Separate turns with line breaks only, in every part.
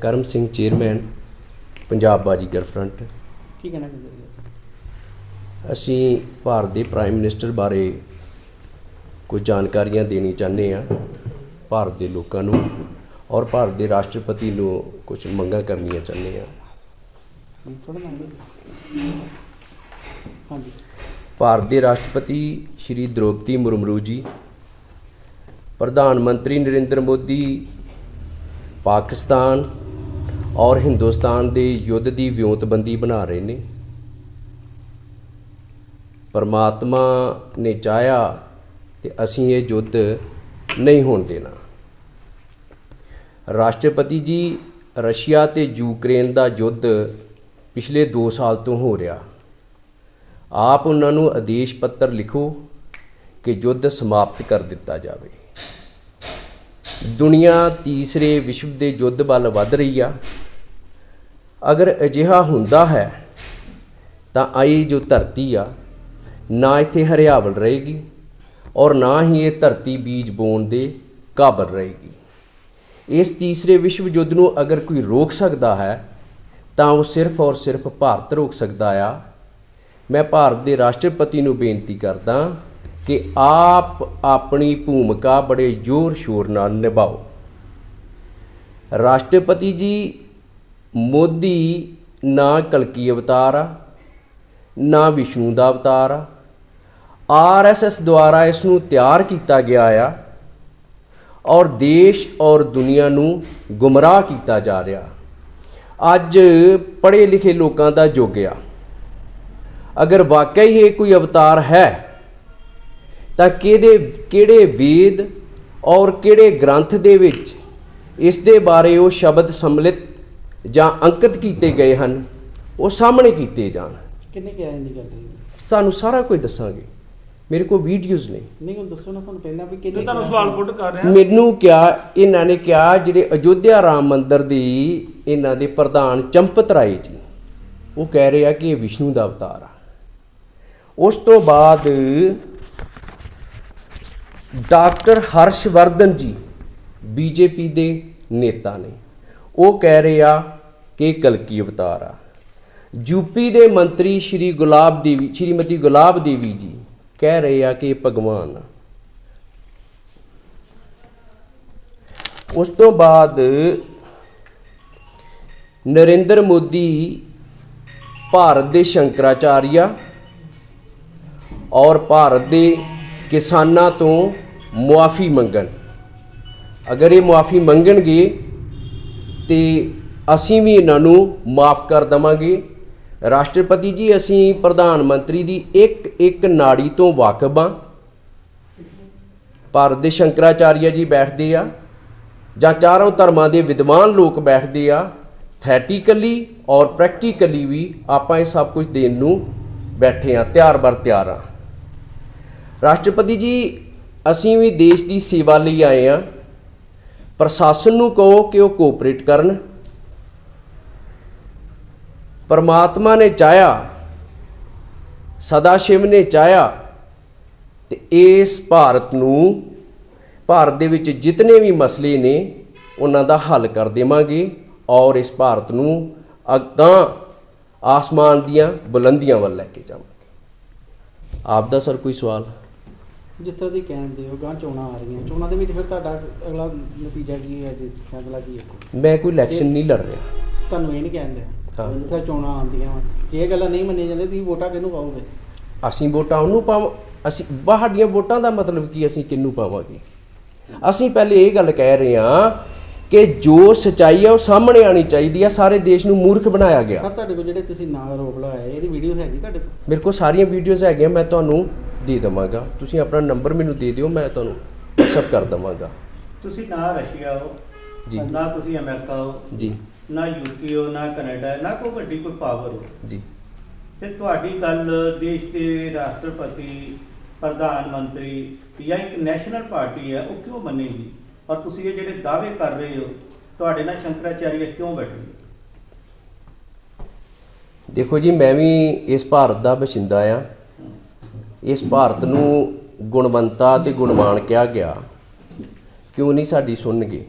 Karam Singh chairman Punjab Bazigar front.
ਕੀ ਕਹਿਣਾ ਚਾਹੁੰਦੇ ਹੋ?
ਅਸੀਂ ਭਾਰਤ ਦੇ ਪ੍ਰਾਈਮ ਮਿਨਿਸਟਰ ਬਾਰੇ ਕੁਝ ਜਾਣਕਾਰੀਆਂ ਦੇਣੀ ਚਾਹੁੰਦੇ ਆ ਭਾਰਤ ਦੇ ਲੋਕਾਂ ਨੂੰ ਔਰ ਭਾਰਤ ਦੇ ਰਾਸ਼ਟਰਪਤੀ ਨੂੰ ਕੁਝ ਮੰਗਾਂ ਕਰਨੀਆਂ ਚਾਹੁੰਦੇ ਆ ਭਾਰਤ ਦੇ ਰਾਸ਼ਟਰਪਤੀ ਸ਼੍ਰੀ ਦ੍ਰੋਪਦੀ ਮੁਰਮੂ ਜੀ ਪ੍ਰਧਾਨ ਮੰਤਰੀ ਨਰਿੰਦਰ ਮੋਦੀ ਪਾਕਿਸਤਾਨ ਔਰ ਹਿੰਦੁਸਤਾਨ ਦੇ ਯੁੱਧ ਦੀ ਵਿਉਂਤਬੰਦੀ ਬਣਾ ਰਹੇ ਨੇ। ਪਰਮਾਤਮਾ ਨੇ ਚਾਹਿਆ ਤੇ ਅਸੀਂ ਇਹ ਯੁੱਧ ਨਹੀਂ ਹੋਣ ਦੇਣਾ। ਰਾਸ਼ਟਰਪਤੀ ਜੀ, ਰਸ਼ੀਆ ਤੇ ਯੂਕਰੇਨ ਦਾ ਯੁੱਧ ਪਿਛਲੇ 2 ਸਾਲ ਤੋਂ ਹੋ ਰਿਹਾ। ਆਪ ਉਹਨਾਂ ਨੂੰ ਆਦੇਸ਼ ਪੱਤਰ ਲਿਖੋ ਕਿ ਯੁੱਧ ਸਮਾਪਤ ਕਰ ਦਿੱਤਾ ਜਾਵੇ। ਦੁਨੀਆ ਤੀਸਰੇ ਵਿਸ਼ਵ ਦੇ ਯੁੱਧ ਵੱਲ ਵੱਧ ਰਹੀ ਆ। ਅਗਰ ਅਜਿਹਾ ਹੁੰਦਾ ਹੈ, ਤਾਂ ਆਈ ਜੋ ਧਰਤੀ ਆ, ਨਾ ਇੱਥੇ ਹਰਿਆਵਲ ਰਹੇਗੀ ਔਰ ਨਾ ਹੀ ਇਹ ਧਰਤੀ ਬੀਜ ਬੋਣ ਦੇ ਕਾਬਲ ਰਹੇਗੀ। ਇਸ ਤੀਸਰੇ ਵਿਸ਼ਵ ਯੁੱਧ ਨੂੰ ਅਗਰ ਕੋਈ ਰੋਕ ਸਕਦਾ ਹੈ, ਤਾਂ ਉਹ ਸਿਰਫ ਔਰ ਸਿਰਫ ਭਾਰਤ ਰੋਕ ਸਕਦਾ ਆ। ਮੈਂ ਭਾਰਤ ਦੇ ਰਾਸ਼ਟਰਪਤੀ ਨੂੰ ਬੇਨਤੀ ਕਰਦਾ ਕਿ ਆਪ ਆਪਣੀ ਭੂਮਿਕਾ ਬੜੇ ਜ਼ੋਰ ਸ਼ੋਰ ਨਾਲ ਨਿਭਾਓ। ਰਾਸ਼ਟਰਪਤੀ ਜੀ ਮੋਦੀ ਨਾ ਕਲਕੀ ਅਵਤਾਰ ਆ, ਨਾ ਵਿਸ਼ਨੂੰ ਦਾ ਅਵਤਾਰ ਆ। ਆਰਐਸਐਸ ਦੁਆਰਾ ਇਸ ਨੂੰ ਤਿਆਰ ਕੀਤਾ ਗਿਆ ਆ ਔਰ ਦੇਸ਼ ਔਰ ਦੁਨੀਆ ਨੂੰ ਗੁੰਮਰਾਹ ਕੀਤਾ ਜਾ ਰਿਹਾ। ਅੱਜ ਪੜ੍ਹੇ ਲਿਖੇ ਲੋਕਾਂ ਦਾ ਯੁੱਗ ਆ। ਅਗਰ ਵਾਕਿਆ ਹੀ ਇਹ ਕੋਈ ਅਵਤਾਰ ਹੈ, ਤਾਂ ਕਿਹਦੇ, ਕਿਹੜੇ ਵੇਦ ਔਰ ਕਿਹੜੇ ਗ੍ਰੰਥ ਦੇ ਵਿੱਚ ਇਸ ਦੇ ਬਾਰੇ ਉਹ ਸ਼ਬਦ ਸੰਮਿਲਿਤ ਜਾਂ ਅੰਕਿਤ ਕੀਤੇ ਗਏ ਹਨ ਉਹ ਸਾਹਮਣੇ ਕੀਤੇ ਜਾਣ।
ਕਿੰਨੇ ਕਿਹਾ ਨਹੀਂ ਕਰਦੇ
ਸਾਨੂੰ ਸਾਰਾ ਕੁਝ ਦੱਸਾਂਗੇ। ਮੇਰੇ ਕੋਲ ਵੀਡੀਓਜ਼ ਨੇ।
ਨਹੀਂ ਹੁਣ ਦੱਸੋ ਨਾ ਸਾਨੂੰ ਪਹਿਲਾਂ ਵੀ ਕਿੰਨੇ
ਤੁਹਾਨੂੰ ਸਵਾਲ ਪੁੱਟ ਕਰ ਰਿਹਾ।
ਮੈਨੂੰ ਕਿਹਾ ਇਹਨਾਂ ਨੇ ਕਿਹਾ ਜਿਹੜੇ ਅਯੋਧਿਆ ਰਾਮ ਮੰਦਿਰ ਦੀ ਇਹਨਾਂ ਦੇ ਪ੍ਰਧਾਨ ਚੰਪਤ ਰਾਏ ਜੀ ਉਹ ਕਹਿ ਰਹੇ ਆ ਕਿ ਇਹ ਵਿਸ਼ਨੂੰ ਦਾ ਅਵਤਾਰ ਆ। ਉਸ ਤੋਂ ਬਾਅਦ ਡਾਕਟਰ ਹਰਸ਼ਵਰਧਨ ਜੀ ਬੀਜੇਪੀ ਦੇ ਨੇਤਾ ਨੇ। ਉਹ ਕਹਿ ਰਹੇ ਆ ਕਿ ਇਹ ਕਲਕੀ ਅਵਤਾਰ ਆ। ਯੂਪੀ ਦੇ ਮੰਤਰੀ ਸ਼੍ਰੀ ਗੁਲਾਬ ਦੇਵੀ, ਸ਼੍ਰੀਮਤੀ ਗੁਲਾਬ ਦੇਵੀ ਜੀ ਕਹਿ ਰਹੇ ਆ ਕਿ ਇਹ ਭਗਵਾਨ ਆ। ਉਸ ਤੋਂ ਬਾਅਦ ਨਰਿੰਦਰ ਮੋਦੀ, ਭਾਰਤ ਦੇ ਸ਼ੰਕਰਾਚਾਰੀਆ ਔਰ ਭਾਰਤ ਦੇ ਕਿਸਾਨਾਂ ਤੋਂ ਮੁਆਫੀ ਮੰਗਣ। ਅਗਰ ਇਹ ਮੁਆਫੀ ਮੰਗਣਗੇ ਤੇ ਅਸੀਂ ਵੀ ਇਹਨਾਂ ਨੂੰ ਮਾਫ ਕਰ ਦਵਾਂਗੇ। ਰਾਸ਼ਟਰਪਤੀ ਜੀ, ਅਸੀਂ ਪ੍ਰਧਾਨ ਮੰਤਰੀ ਦੀ ਇੱਕ ਇੱਕ ਨਾੜੀ ਤੋਂ ਵਾਕਿਫ ਹਾਂ। ਭਾਰਤ ਦੇ ਸ਼ੰਕਰਾਚਾਰੀਆ ਜੀ ਬੈਠਦੇ ਆ ਜਾਂ ਚਾਰੋਂ ਧਰਮਾਂ ਦੇ ਵਿਦਵਾਨ ਲੋਕ ਬੈਠਦੇ ਆ, ਥੈਟੀਕਲੀ ਔਰ ਪ੍ਰੈਕਟੀਕਲੀ ਵੀ ਆਪਾਂ ਇਹ ਸਭ ਕੁਝ ਦੇਣ ਨੂੰ ਬੈਠੇ ਆ ਤਿਆਰ ਬਰ ਤਿਆਰ ਆ ਰਾਸ਼ਟਰਪਤੀ ਜੀ, ਅਸੀਂ ਵੀ ਦੇਸ਼ ਦੀ ਸੇਵਾ ਲਈ ਆਏ ਆ ਪ੍ਰਸ਼ਾਸਨ ਨੂੰ ਕਹੋ ਕਿ ਉਹ ਕੋਆਪਰੇਟ ਕਰਨ। ਪਰਮਾਤਮਾ ਨੇ ਚਾਹਿਆ ਸਦਾ ਸ਼ਿਵ ਨੇ ਚਾਹਿਆ ਤੇ ਇਸ ਭਾਰਤ ਨੂੰ ਭਾਰਤ ਦੇ ਵਿੱਚ ਜਿਤਨੇ ਵੀ ਮਸਲੇ ਨੇ ਉਹਨਾਂ ਦਾ ਹੱਲ ਕਰ ਦੇਵਾਂਗੇ ਔਰ ਇਸ ਭਾਰਤ ਨੂੰ ਅਗਾਂ ਆਸਮਾਨ ਦੀਆਂ ਬੁਲੰਦੀਆਂ ਵੱਲ ਲੈ ਕੇ ਜਾਵਾਂਗੇ। ਆਪ ਦਾ ਸਰ ਕੋਈ ਸਵਾਲ?
ਜਿਸ ਤਰ੍ਹਾਂ ਦੀ ਕਹਿੰਦੇ ਹੋ ਗਾਂ ਚੋਣਾਂ ਆ ਰਹੀਆਂ ਚੋਣਾਂ ਦੇ ਵਿੱਚ ਫਿਰ ਤੁਹਾਡਾ ਅਗਲਾ ਨਤੀਜਾ ਕੀ ਹੈ ਜੀ ਫੈਸਲਾ ਕੀ ਹੈ?
ਮੈਂ ਕੋਈ ਇਲੈਕਸ਼ਨ ਨਹੀਂ ਲੜ ਰਿਹਾ।
ਤੁਹਾਨੂੰ ਇਹ ਨਹੀਂ ਕਹਿੰਦੇ
ਹਾਂ।
ਜਿਸ ਤਰ੍ਹਾਂ ਚੋਣਾਂ ਆਉਂਦੀਆਂ ਵਾ। ਜੇ ਇਹ ਗੱਲਾਂ ਨਹੀਂ ਮੰਨੀਆਂ ਜਾਂਦੀਆਂ ਤੁਸੀਂ ਵੋਟਾਂ ਕਿਹਨੂੰ ਪਾਓਗੇ?
ਅਸੀਂ ਵੋਟਾਂ ਉਹਨੂੰ ਪਾਵਾਂ। ਅਸੀਂ ਬਾਹਡੀਆਂ ਵੋਟਾਂ ਦਾ ਮਤਲਬ ਕੀ ਅਸੀਂ ਕਿਹਨੂੰ ਪਾਵਾਂਗੇ? ਅਸੀਂ ਪਹਿਲੇ ਇਹ ਗੱਲ ਕਹਿ ਰਹੇ ਹਾਂ ਕਿ ਜੋ ਸਚਾਈ ਹੈ ਉਹ ਸਾਹਮਣੇ ਆਣੀ ਚਾਹੀਦੀ ਹੈ ਸਾਰੇ ਦੇਸ਼ ਨੂੰ ਮੂਰਖ ਬਣਾਇਆ ਗਿਆ।
ਸਰ ਤੁਹਾਡੇ ਕੋਲ ਜਿਹੜੇ ਤੁਸੀਂ ਨਾਂ ਰੋਕ ਲਾਇਆ ਇਹਦੀ ਵੀਡੀਓ ਹੈਗੀ ਤੁਹਾਡੇ ਕੋਲ?
ਮੇਰੇ ਕੋਲ ਸਾਰੀਆਂ ਵੀਡੀਓਜ਼ ਹੈਗੀਆਂ ਮੈਂ ਤੁਹਾਨੂੰ ਦੇ ਦੇਵਾਂਗਾ। ਤੁਸੀਂ ਆਪਣਾ ਨੰਬਰ ਮੈਨੂੰ ਦੇ ਦਿਓ ਮੈਂ ਤੁਹਾਨੂੰ WhatsApp ਕਰ ਦੇਵਾਂਗਾ।
ਤੁਸੀਂ ਨਾ ਰਸ਼ੀਆ ਹੋ
ਜੀ।
ਨਾ ਤੁਸੀਂ ਅਮਰੀਕਾ ਹੋ।
ਜੀ।
ਨਾ ਯੂਕੇ ਹੋ ਨਾ ਕੈਨੇਡਾ ਨਾ ਕੋਈ ਵੱਡੀ ਕੋਈ ਪਾਵਰ ਹੋ।
ਜੀ।
ਤੇ ਤੁਹਾਡੀ ਗੱਲ ਦੇਸ਼ ਦੇ ਰਾਸ਼ਟਰਪਤੀ ਪ੍ਰਧਾਨ ਮੰਤਰੀ ਜਾਂ ਇੱਕ ਨੈਸ਼ਨਲ ਪਾਰਟੀ ਹੈ ਉਹ ਕਿਉਂ ਮੰਨੇਗੀ? ਔਰ ਤੁਸੀਂ ਇਹ ਜਿਹੜੇ ਦਾਅਵੇ ਕਰ ਰਹੇ ਹੋ ਤੁਹਾਡੇ ਨਾਲ ਸ਼ੰਕਰਾਚਾਰੀਆ ਕਿਉਂ ਬੈਠੇ?
ਦੇਖੋ ਜੀ ਮੈਂ ਵੀ ਇਸ ਭਾਰਤ ਦਾ ਵਸਿੰਦਾ ਆ। ਇਸ ਭਾਰਤ ਨੂੰ ਗੁਣਵੰਤਾ ਤੇ ਗੁਣਮਾਨ ਕਿਹਾ ਗਿਆ। ਕਿਉਂ ਨਹੀਂ ਸਾਡੀ ਸੁਣਨਗੇ?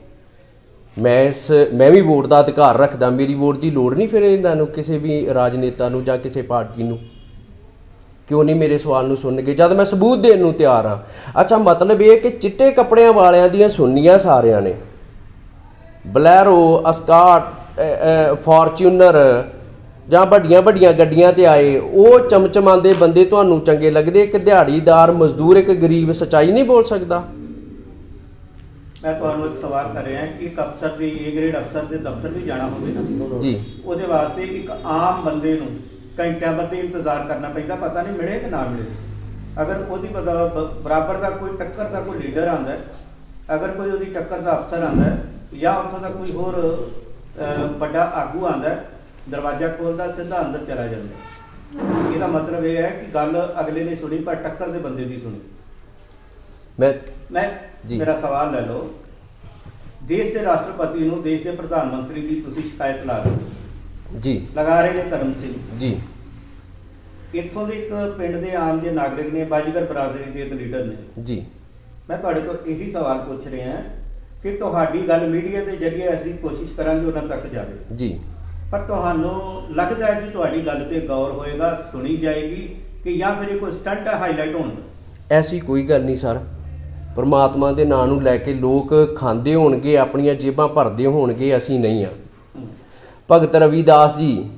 ਮੈਂ ਇਸ, ਮੈਂ ਵੀ ਵੋਟ ਦਾ ਅਧਿਕਾਰ ਰੱਖਦਾ, ਮੇਰੀ ਵੋਟ ਦੀ ਲੋੜ ਨਹੀਂ ਫਿਰ ਇਹਨਾਂ ਨੂੰ ਕਿਸੇ ਵੀ ਰਾਜਨੇਤਾ ਨੂੰ ਜਾਂ ਕਿਸੇ ਪਾਰਟੀ ਨੂੰ। ਕਿਉਂ ਨਹੀਂ ਮੇਰੇ ਸਵਾਲ ਨੂੰ ਸੁਣਨਗੇ? ਜਦ ਮੈਂ ਸਬੂਤ ਦੇਣ ਨੂੰ ਤਿਆਰ ਹਾਂ। ਅੱਛਾ, ਮਤਲਬ ਇਹ ਕਿ ਚਿੱਟੇ ਕੱਪੜਿਆਂ ਵਾਲਿਆਂ ਦੀਆਂ ਸੁਣਨੀਆਂ ਸਾਰਿਆਂ ਨੇ। ਬਲੈਰੋ, ਅਸਕਾਟ ਫੋਰਚੂਨਰ ਜਾਂ ਵੱਡੀਆਂ ਵੱਡੀਆਂ ਗੱਡੀਆਂ ਤੇ ਆਏ, ਉਹ ਚਮਚਮਾਉਂਦੇ ਬੰਦੇ ਤੁਹਾਨੂੰ ਚੰਗੇ ਲੱਗਦੇ? ਇੱਕ ਦਿਹਾੜੀਦਾਰ, ਮਜ਼ਦੂਰ, ਇੱਕ ਗਰੀਬ, ਸਚਾਈ ਨਹੀਂ ਬੋਲ ਸਕਦਾ।
ਮੈਂ ਤੁਹਾਨੂੰ ਇੱਕ ਸਵਾਲ ਕਰ ਰਿਹਾ ਕਿ ਇੱਕ ਅਫਸਰ ਦੀ ਏ ਗ੍ਰੇਡ ਅਫਸਰ ਦੇ ਦਫ਼ਤਰ ਵੀ ਜਾਣਾ ਹੋਵੇ ਨਾ।
ਜੀ।
ਉਹਦੇ ਵਾਸਤੇ ਇੱਕ ਆਮ ਬੰਦੇ ਨੂੰ ਘੰਟਿਆਂ ਬੱਧੀ ਇੰਤਜ਼ਾਰ ਕਰਨਾ ਪੈਂਦਾ ਪਤਾ ਨਹੀਂ ਮਿਲੇ ਕਿ ਨਾ ਮਿਲੇ। ਅਗਰ ਉਹਦੀ ਬਰਾਬਰ ਦਾ ਕੋਈ ਟੱਕਰ ਦਾ ਕੋਈ ਲੀਡਰ ਆਂਦਾ ਅਗਰ ਕੋਈ ਉਹਦੀ ਟੱਕਰ ਦਾ ਅਫਸਰ ਆਂਦਾ ਜਾਂ ਉੱਥੋਂ ਦਾ ਕੋਈ ਹੋਰ ਵੱਡਾ ਆਗੂ ਆਂਦਾ ਦਰਵਾਜ਼ਾ ਖੋਲਦਾ ਸਿੱਧਾ ਅੰਦਰ ਚਲਾ ਜਾਂਦਾ। ਇਹਦਾ ਮਤਲਬ ਇਹ ਹੈ ਕਿ ਗੱਲ ਅਗਲੇ ਨੇ ਸੁਣੀ ਪਰ ਟੱਕਰ ਦੇ ਬੰਦੇ ਦੀ ਸੁਣੀ।
ਮੈਂ
ਮੈਂ
ਜੀ।
ਮੇਰਾ ਸਵਾਲ ਲੈ ਲਓ। ਦੇਸ਼ ਦੇ ਰਾਸ਼ਟਰਪਤੀ ਨੂੰ ਦੇਸ਼ ਦੇ ਪ੍ਰਧਾਨ ਮੰਤਰੀ ਦੀ ਤੁਸੀਂ ਸ਼ਿਕਾਇਤ ਲਾ ਰਹੇ ਹੋ।
ਜੀ।
ਲਗਾ ਰਹੇ ਨੇ ਕਰਮ ਸਿੰਘ।
ਜੀ।
ਇੱਥੋਂ ਦੇ ਇੱਕ ਪਿੰਡ ਦੇ ਆਮ ਜੇ ਨਾਗਰਿਕ ਨੇ ਬਾਜੀਗਰ ਬਰਾਦਰੀ ਦੇ ਇੱਕ ਲੀਡਰ ਨੇ।
ਜੀ।
ਮੈਂ ਤੁਹਾਡੇ ਤੋਂ ਇਹੀ ਸਵਾਲ ਪੁੱਛ ਰਿਹਾ ਕਿ ਤੁਹਾਡੀ ਗੱਲ ਮੀਡੀਆ ਦੇ ਜ਼ਰੀਏ ਅਸੀਂ ਕੋਸ਼ਿਸ਼ ਕਰਾਂਗੇ ਉਹਨਾਂ ਤੱਕ ਜਾਵੇ।
ਜੀ।
ਪਰ ਤੁਹਾਨੂੰ ਲੱਗਦਾ ਹੈ ਕਿ ਤੁਹਾਡੀ ਗੱਲ ਤੇ ਗੌਰ ਹੋਏਗਾ ਸੁਣੀ ਜਾਏਗੀ ਕਿ ਜਾਂ ਫਿਰ ਕੋਈ ਸਟੰਟ ਹਾਈਲਾਈਟ ਹੋਣ
ਐਸੀ ਕੋਈ ਗੱਲ ਨਹੀਂ ਸਰ। ਪਰਮਾਤਮਾ ਦੇ ਨਾਂ ਨੂੰ ਲੈ ਕੇ ਲੋਕ ਖਾਂਦੇ ਹੋਣਗੇ ਆਪਣੀਆਂ ਜੇਬਾਂ ਭਰਦੇ ਹੋਣਗੇ ਅਸੀਂ ਨਹੀਂ ਆ। ਭਗਤ ਰਵਿਦਾਸ ਜੀ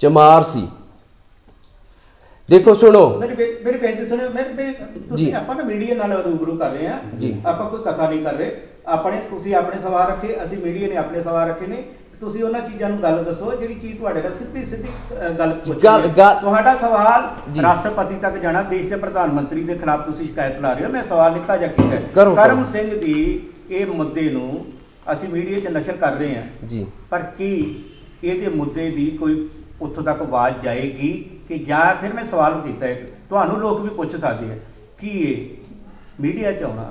ਚਮਾਰ ਸੀ ਦੇਖੋ ਸੁਣੋ
ਮੇਰੀ ਮੇਰੀ ਬੇਨਤੀ ਸੁਣੋ ਮੇਰੀ। ਤੁਸੀਂ ਆਪਾਂ ਨਾ ਮੀਡੀਆ ਨਾਲ ਰੂਬਰੂ ਕਰ ਰਹੇ
ਜੀ।
ਆਪਾਂ ਕੋਈ ਕਥਾ ਨਹੀਂ ਕਰ ਰਹੇ ਆਪਣੇ ਤੁਸੀਂ ਆਪਣੇ ਸਵਾਲ ਰੱਖੇ ਅਸੀਂ ਮੀਡੀਆ ਨੇ ਆਪਣੇ ਸਵਾਲ ਰੱਖੇ ਨੇ ਤੁਸੀਂ ਉਹਨਾਂ ਚੀਜ਼ਾਂ ਨੂੰ ਗੱਲ ਦੱਸੋ ਜਿਹੜੀ ਚੀਜ਼ ਤੁਹਾਡੇ ਨਾਲ ਸਿੱਧੀ ਸਿੱਧੀ ਗੱਲ ਪੁੱਛੀ ਤੁਹਾਡਾ ਸਵਾਲ। ਰਾਸ਼ਟਰਪਤੀ ਤੱਕ ਜਾਣਾ ਦੇਸ਼ ਦੇ ਪ੍ਰਧਾਨ ਮੰਤਰੀ ਦੇ ਖਿਲਾਫ ਤੁਸੀਂ ਸ਼ਿਕਾਇਤ ਲਾ ਰਹੇ ਹੋ। ਮੈਂ ਸਵਾਲ ਨਿੱਕਾ ਜਿਹਾ ਕੀਤਾ ਕਰਮ
ਕਰੋ।
ਸਿੰਘ ਦੀ ਇਹ ਮੁੱਦੇ ਨੂੰ ਅਸੀਂ ਮੀਡੀਆ 'ਚ ਨਸ਼ਰ ਕਰ ਰਹੇ ਹਾਂ।
ਜੀ।
ਪਰ ਕੀ ਇਹਦੇ ਮੁੱਦੇ ਦੀ ਕੋਈ ਉੱਥੋਂ ਤੱਕ ਆਵਾਜ਼ ਜਾਏਗੀ ਕਿ ਜਾਂ ਫਿਰ ਮੈਂ ਸਵਾਲ ਕੀਤਾ ਤੁਹਾਨੂੰ ਲੋਕ ਵੀ ਪੁੱਛ ਸਕਦੇ ਆ ਕੀ ਇਹ ਮੀਡੀਆ 'ਚ ਆਉਣਾ